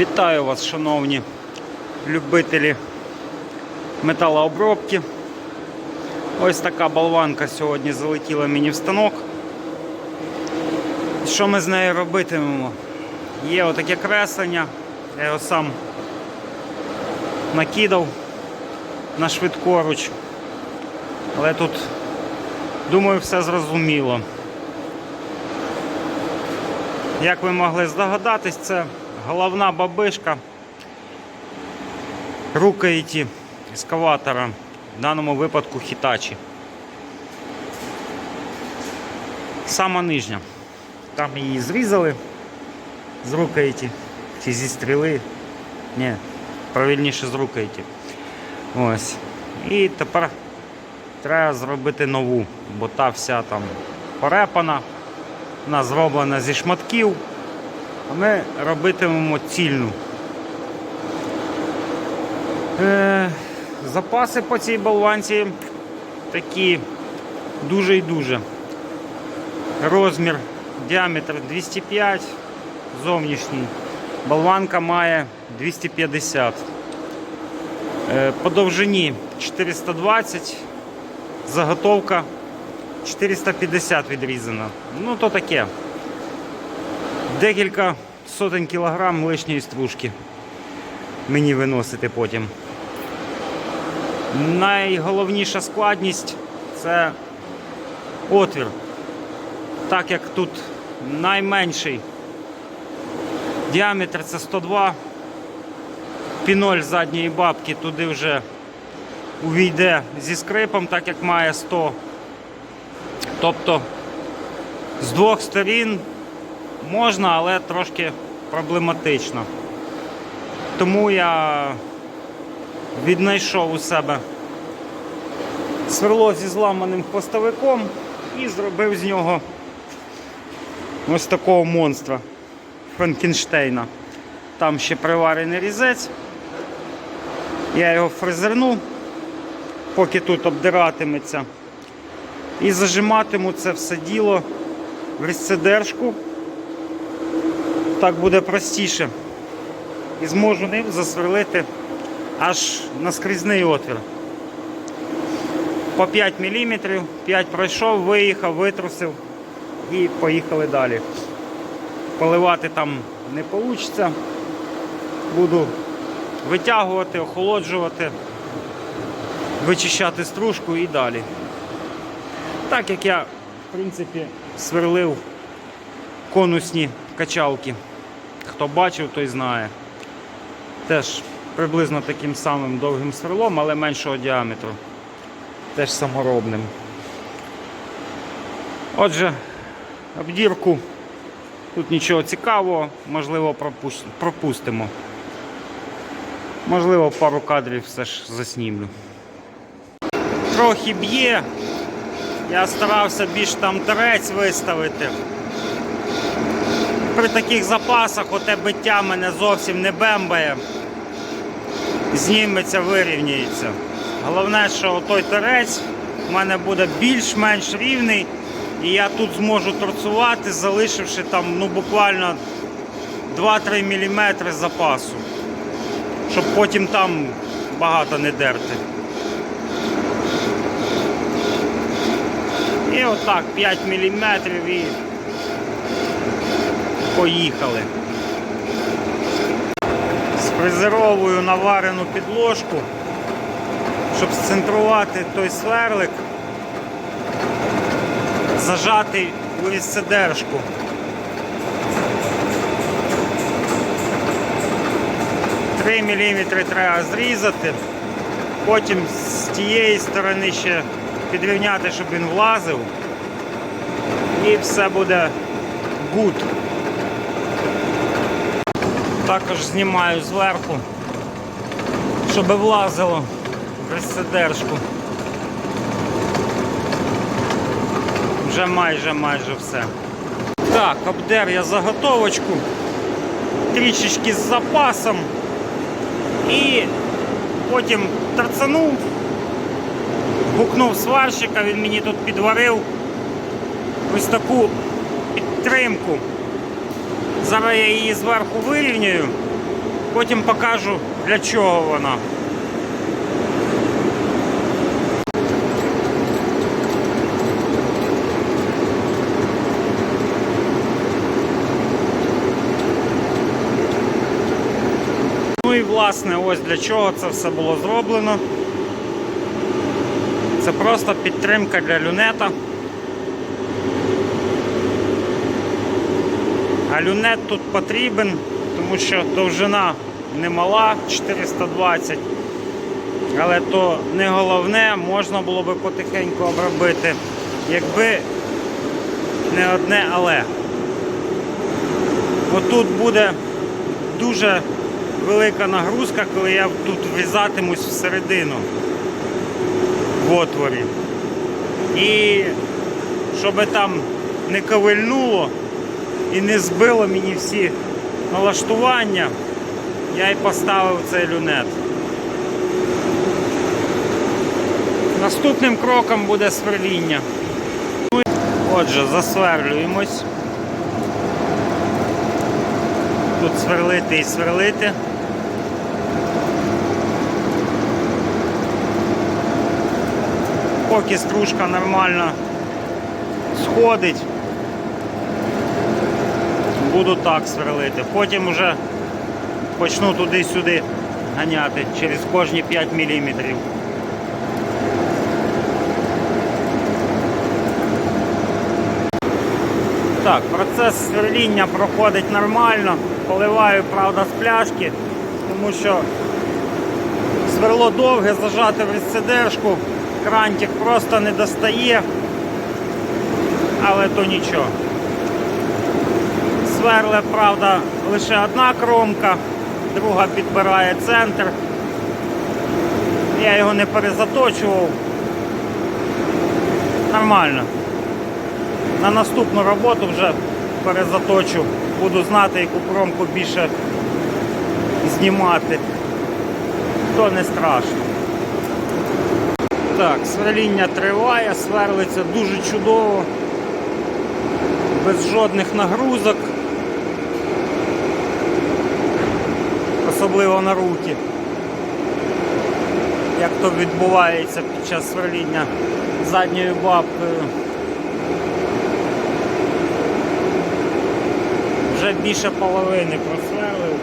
Вітаю вас, шановні любителі металообробки. Ось така болванка сьогодні залетіла мені в станок. Що ми з нею робитимемо? Є отаке креслення, я його сам накидав на швидкоруч. Але тут, думаю, все зрозуміло. Як ви могли здогадатись, це головна бабишка рукояті ескаватора, в даному випадку хітачі. Сама нижня. Там її зрізали з рукояті чи зі стріли. Ні, правильніше з рукояті. Ось. І тепер треба зробити нову, бо та вся там порепана. Вона зроблена зі шматків. А ми робитимемо цільну. Е, запаси по цій болванці такі дуже і дуже. Розмір, діаметр 205, зовнішній. Болванка має 250. Е, по довжині 420, заготовка 450 відрізана. Ну то таке. Декілька сотень кілограм лишньої стружки мені виносити потім. Найголовніша складність це отвір. Так як тут найменший діаметр це 102, піноль задньої бабки туди вже увійде зі скрипом, так як має 100. Тобто з двох сторін можна, але трошки проблематично. Тому я віднайшов у себе сверло зі зламаним хвостовиком і зробив з нього ось такого монстра Франкенштейна. Там ще приварений різець. Я його фрезерну, поки тут обдиратиметься. І зажиматиму це все діло в різцедержку. Так буде простіше. І зможу ним засверлити аж наскрізний отвір. По 5 мм, 5 пройшов, виїхав, витрусив і поїхали далі. Поливати там не вийде. Буду витягувати, охолоджувати, вичищати стружку і далі. Так як я, в принципі, сверлив конусні качалки. Хто бачив, той знає. Теж приблизно таким самим довгим сверлом, але меншого діаметру. Теж саморобним. Отже, обдірку. Тут нічого цікавого, можливо, пропустимо. Можливо, пару кадрів все ж заснімлю. Трохи б'є. Я старався більш там терець виставити. При таких запасах оте биття мене зовсім не бембає. Зніметься, вирівняється. Головне, що той терець в мене буде більш-менш рівний, і я тут зможу торцувати, залишивши там ну, буквально 2-3 мм запасу, щоб потім там багато не дерти. І отак 5 мм і поїхали. Сфрезеровую наварену підложку, щоб сцентрувати той сверлик, зажати у відсидержку. Три міліметри треба зрізати, потім з тієї сторони ще підрівняти, щоб він влазив. І все буде гуд. Також знімаю зверху, щоб влазило в розсидержку. Вже майже майже все. Так, обдер я заготовочку, трішечки з запасом і потім торцанув, гукнув сварщика, він мені тут підварив ось таку підтримку. Зараз я її зверху вирівнюю Потім покажу для чого вона. Ну і власне ось для чого це все було зроблено. Це просто підтримка для люнета. А люнет тут потрібен, тому що довжина немала 420. Але то не головне, можна було би потихеньку обробити, якби не одне але. Отут буде дуже велика нагрузка, коли я тут врізатимусь всередину в отворі. І щоб там не ковильнуло і не збило мені всі налаштування, я й поставив цей люнет. Наступним кроком буде сверління. Отже, засверлюємось. Тут сверлити і сверлити. Поки стружка нормально сходить, буду так сверлити. Потім вже почну туди-сюди ганяти через кожні 5 мм. Так, процес сверління проходить нормально. Поливаю, правда, з пляшки, тому що сверло довге, зажати в рецидержку, крантик просто не достає, але то нічого. Сверле, правда, лише одна кромка, друга підбирає центр. Я його не перезаточував. Нормально. На наступну роботу вже перезаточу. Буду знати, яку кромку більше знімати. То не страшно. Так, сверління триває, сверлиться дуже чудово, без жодних нагрузок, особливо на руки. Як то відбувається під час сверління задньою бабкою. Вже більше половини просверлив.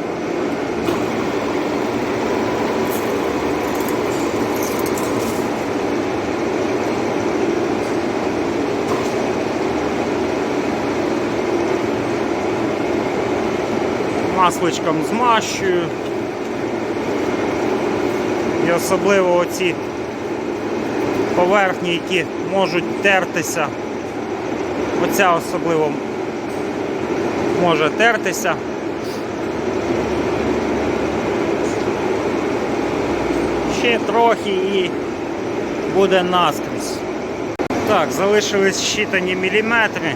Масличком змащую. Особливо оці поверхні, які можуть тертися. Оця особливо може тертися. Ще трохи і буде наскрізь. Так, залишились щитані міліметри.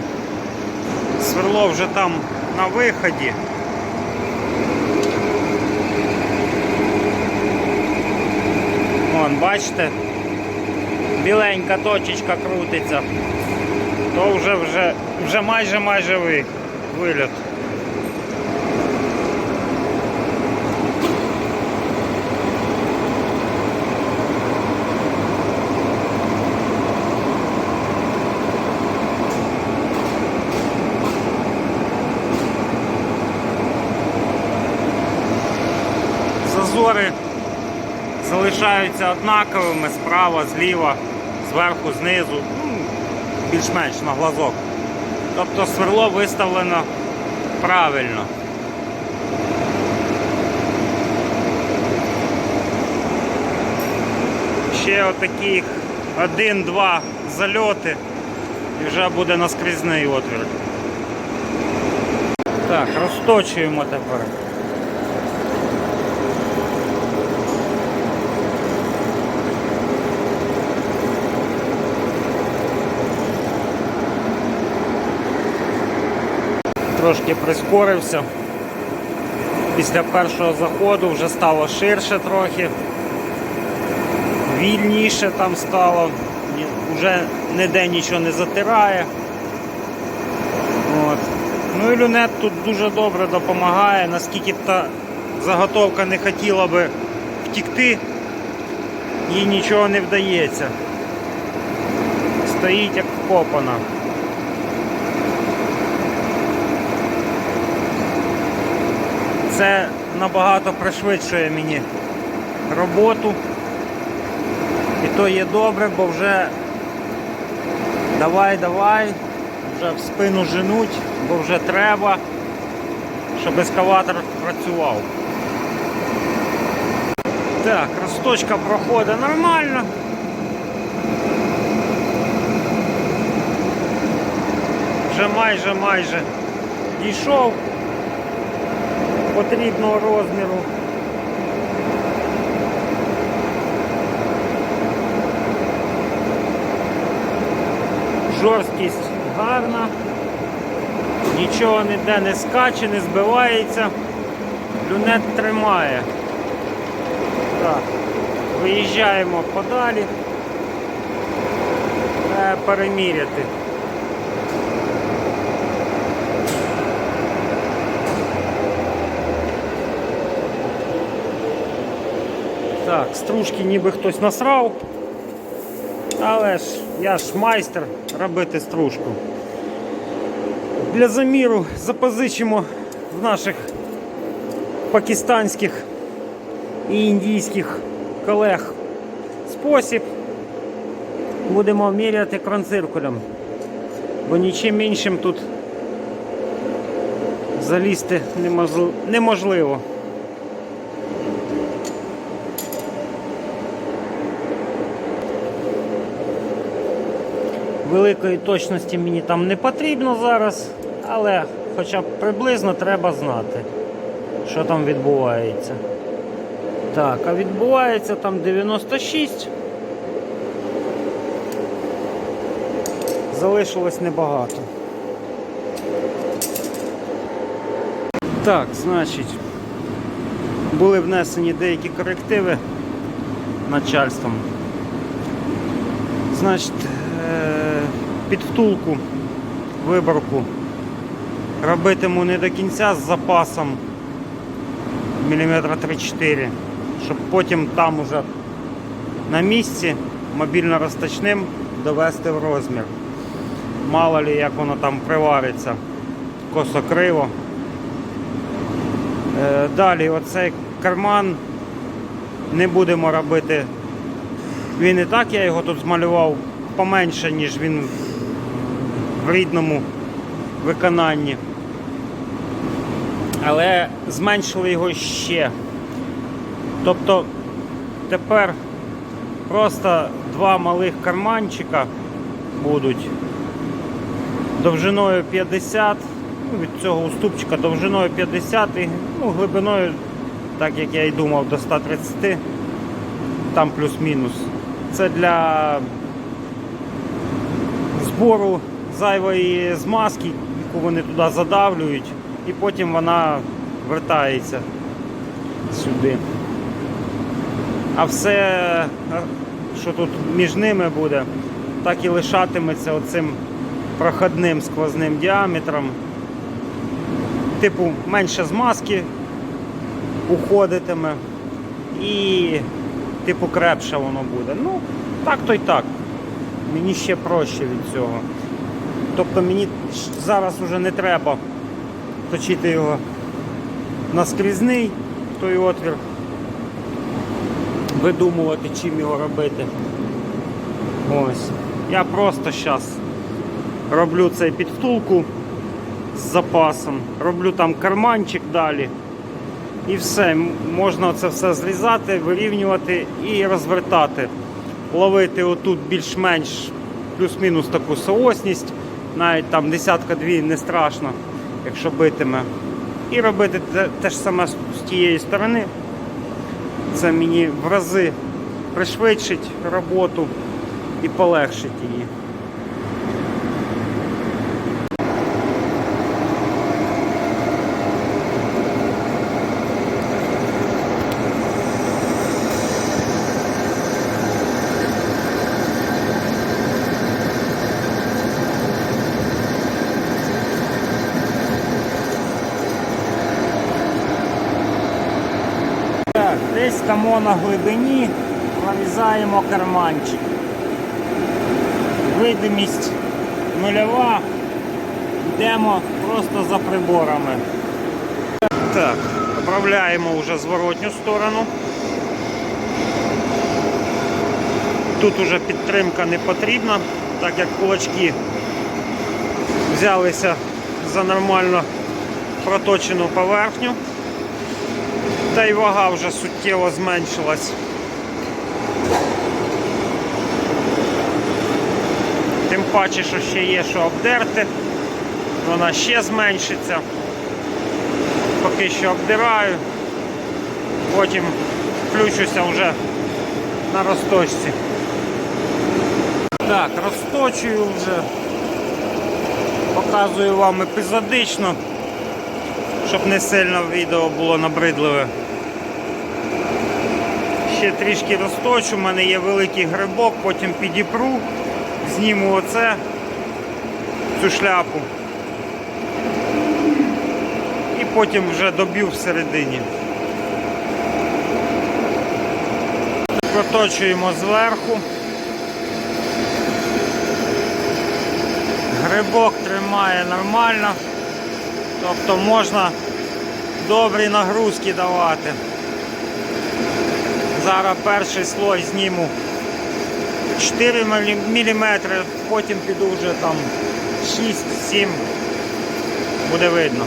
Сверло вже там на виході. Вон, бачите, біленька точечка крутиться. То вже вже, вже майже майже ви, вильот. Зазори залишаються однаковими справа, зліва, зверху, знизу, ну, більш-менш на глазок. Тобто сверло виставлено правильно. Ще отаких один-два зальоти і вже буде наскрізний отвір. Так, розточуємо тепер. Трошки прискорився. Після першого заходу вже стало ширше трохи, вільніше там стало, вже ніде нічого не затирає. От. Ну і люнет тут дуже добре допомагає, наскільки та заготовка не хотіла би втікти, їй нічого не вдається. Стоїть як вкопана. Це набагато пришвидшує мені роботу. І то є добре, бо вже давай, давай, вже в спину женуть, бо вже треба, щоб ескаватор працював. Так, росточка проходить нормально. Вже майже майже дійшов потрібного розміру. Жорсткість гарна, нічого ніде не скаче, не збивається, люнет тримає. Так, виїжджаємо подалі. Треба переміряти. Так, стружки ніби хтось насрав. Але ж я ж майстер робити стружку. Для заміру запозичимо в наших пакистанських і індійських колег спосіб. Будемо міряти кронциркулем, бо нічим іншим тут залізти неможли- неможливо. Великої точності мені там не потрібно зараз, але хоча б приблизно треба знати, що там відбувається. Так, а відбувається там 96. Залишилось небагато. Так, значить, були внесені деякі корективи начальством. Значить, е, під втулку, виборку робитиму не до кінця з запасом міліметра 3-4, щоб потім там уже на місці мобільно розточним довести в розмір. Мало ли як воно там привариться косо-криво. Е, Далі оцей карман не будемо робити. Він і так, я його тут змалював поменше, ніж він в рідному виконанні. Але зменшили його ще. Тобто тепер просто два малих карманчика будуть довжиною 50, ну, від цього уступчика довжиною 50 і ну, глибиною, так як я і думав, до 130, там плюс-мінус. Це для збору зайвої змазки, яку вони туди задавлюють, і потім вона вертається сюди. А все, що тут між ними буде, так і лишатиметься оцим проходним сквозним діаметром. Типу, менше змазки уходитиме і типу крепше воно буде. Ну, так то й так. Мені ще проще від цього. Тобто мені зараз вже не треба точити його наскрізний, той отвір, видумувати, чим його робити. Ось. Я просто зараз роблю цей під втулку з запасом, роблю там карманчик далі. І все, можна це все зрізати, вирівнювати і розвертати. Ловити отут більш-менш плюс-мінус таку соосність, навіть там десятка-дві не страшно, якщо битиме. І робити те, те ж саме з тієї сторони. Це мені в рази пришвидшить роботу і полегшить її. Стоїмо на глибині, нарізаємо карманчик. Видимість нульова. Йдемо просто за приборами. Так, поправляємо вже зворотню сторону. Тут уже підтримка не потрібна, так як кулачки взялися за нормально проточену поверхню. Та й вага вже суттєво зменшилась. Тим паче, що ще є що обдерти, вона ще зменшиться. Поки що обдираю, потім включуся вже на розточці. Так, розточую вже. Показую вам епізодично, щоб не сильно відео було набридливе. Ще трішки розточу, у мене є великий грибок, потім підіпру, зніму оце, цю шляпу. І потім вже доб'ю всередині. Проточуємо зверху. Грибок тримає нормально, тобто можна добрі нагрузки давати. Зараз перший слой зніму 4 мм, потім піду вже там 6-7, буде видно.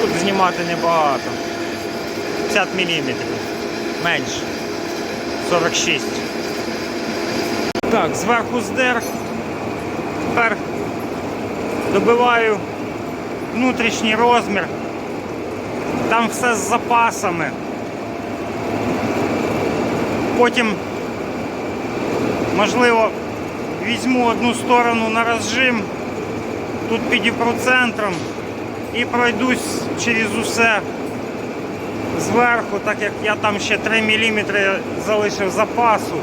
Тут знімати небагато. 50 мм. Менше. 46. Так, зверху здер. Тепер добиваю внутрішній розмір. Там все з запасами. Потім, можливо, візьму одну сторону на розжим, тут підіпру центром і пройдусь через усе зверху, так як я там ще 3 мм залишив запасу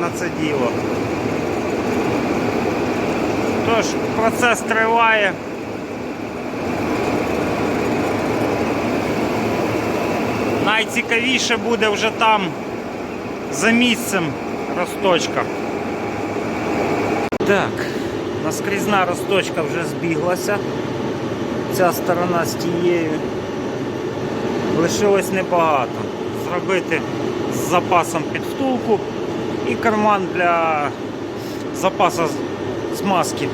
на це діло. Тож, процес триває. Найцікавіше буде вже там за місцем розточка. Так, наскрізна розточка вже збіглася. Ця сторона з тією. Лишилось небагато. Зробити з запасом під втулку і карман для запасу смазки.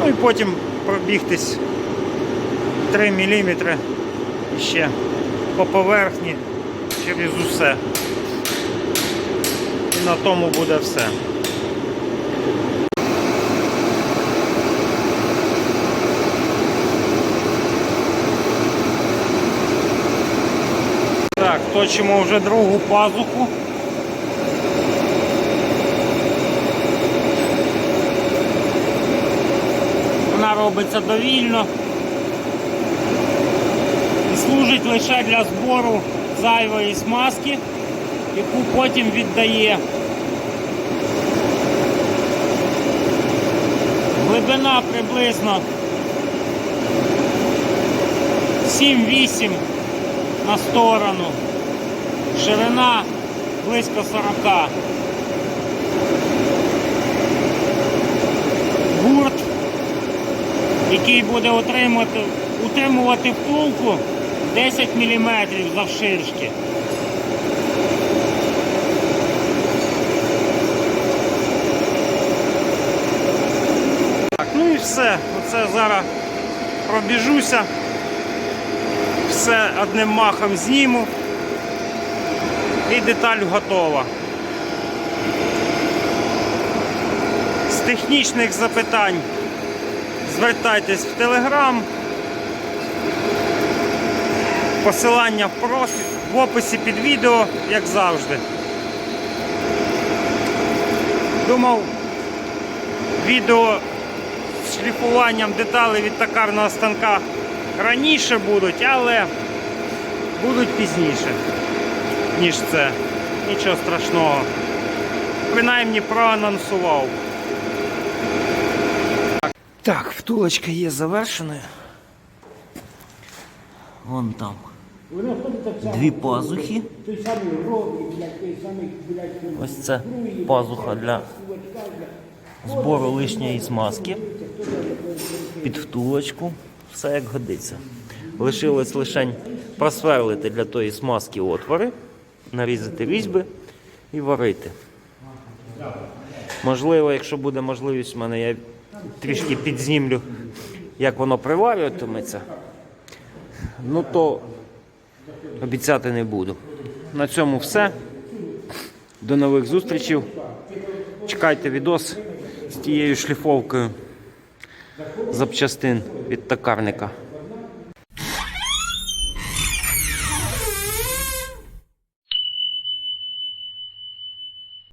Ну і потім пробігтись 3 мм ще по поверхні через усе. На тому буде все. Так, точимо вже другу пазуху. Вона робиться довільно і служить лише для збору зайвої смазки, яку потім віддає. Глибина приблизно 7-8 на сторону, ширина близько 40. Гурт, який буде утримувати, утримувати втулку 10 мм завширшки. Так, ну і все. Оце зараз пробіжуся. Все одним махом зніму. І деталь готова. З технічних запитань звертайтесь в Телеграм. Посилання в профіль, в описі під відео, як завжди. Думав, відео шліфуванням деталей від токарного станка раніше будуть, але будуть пізніше, ніж це. Нічого страшного. Принаймні проанонсував. Так, втулочка є завершеною. Вон там. Дві пазухи. Ось це пазуха для збору лишньої смазки. Під втулочку. Все як годиться. Лишилось лише просверлити для тої смазки отвори, нарізати різьби і варити. Можливо, якщо буде можливість, в мене я трішки підзнімлю, як воно приварюватиметься. Ну то обіцяти не буду. На цьому все. До нових зустрічей. Чекайте відос з тією шліфовкою запчастин від токарника.